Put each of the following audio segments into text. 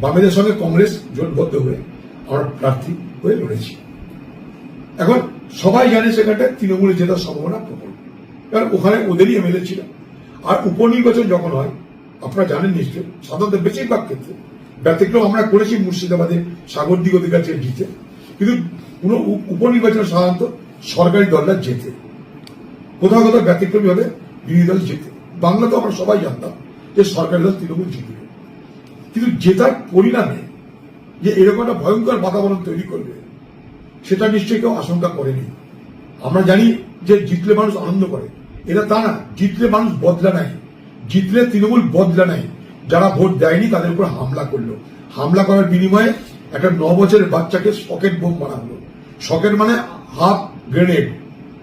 বামেদের সঙ্গে কংগ্রেস জোটবদ্ধ হয়ে আমরা প্রার্থী হয়ে লড়েছি। এখন সবাই জানে সেখানটায় তৃণমূলে জেতার সম্ভাবনা প্রবল। কারণ ওখানে ওদেরই এমএলএ ছিল। আর উপনির্বাচন যখন হয়, আপনারা জানেন নিশ্চয়ই, সাধারণত বেশিরভাগ ক্ষেত্রে ব্যতিক্রম আমরা করেছি মুর্শিদাবাদে সাগরদিক অধিকার জিতে। কিন্তু কোন উপনির্বাচন সাধারণত সরকারি দলরা জেতে। কোথাও কোথাও ব্যতিক্রমী হলে বিরোধী দল জেতে। বাংলা তো আমরা সবাই জানতাম যে সরকারি দল তৃণমূল জিতবে। কিন্তু জেতার পরিণামে যে এরকম একটা ভয়ঙ্কর বাতাবরণ তৈরি করবে, সেটা নিশ্চয়ই কেউ আশঙ্কা করেনি। আমরা জানি যে জিতলে মানুষ আনন্দ করে। এটা তা না, জিতলে মানুষ বদলা নাই জিতলে তৃণমূল বদলা নাই যারা ভোট দেয়নি তাদের উপর হামলা করল। হামলা করার বিনিময়ে একটা ন বছরের বাচ্চাকে সকেট বোম মারা হলো সকেট মানে হাফ গ্রেনেড।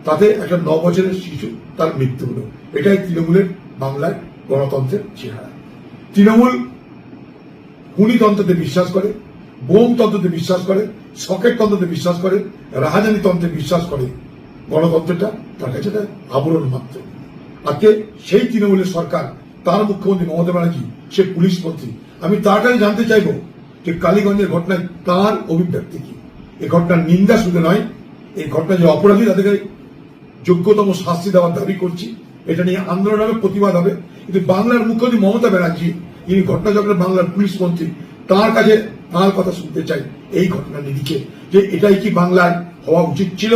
তাতে একটা ন বছরের শিশু তার মৃত্যু হলো। এটাই তৃণমূলের বাংলায় গণতন্ত্রের চেহারা। তৃণমূল খুনিতন্ত্রতে বিশ্বাস করে বোম তন্ত্রতে বিশ্বাস করে সকেট তন্ত্রতে বিশ্বাস করে রাহাজানি তন্ত্রে বিশ্বাস করে। গণতন্ত্রটা তার কাছে আবরণ মাত্র। আজকে সেই তৃণমূলের সরকার, তার মুখ্যমন্ত্রী মমতা ব্যানার্জি, সে পুলিশ মন্ত্রী। আমি কাছে জানতে চাইব যে কালীগঞ্জের ঘটনায় তার অভিব্যক্তি কি? এই ঘটনার নিন্দা শুধু নয়, এই ঘটনা যে অপরাধী তাদেরকে যোগ্যতম শাস্তি দেওয়ার দাবি করছি, এটা নিয়ে আন্দোলন হবে, প্রতিবাদ হবে। কিন্তু বাংলার মুখ্যমন্ত্রী মমতা ব্যানার্জি যিনি ঘটনাচক্রের বাংলার পুলিশ মন্ত্রী, তার কাছে তার কথা শুনতে চাই, এই ঘটনা নিরিখে, যে এটাই কি বাংলায় হওয়া উচিত ছিল?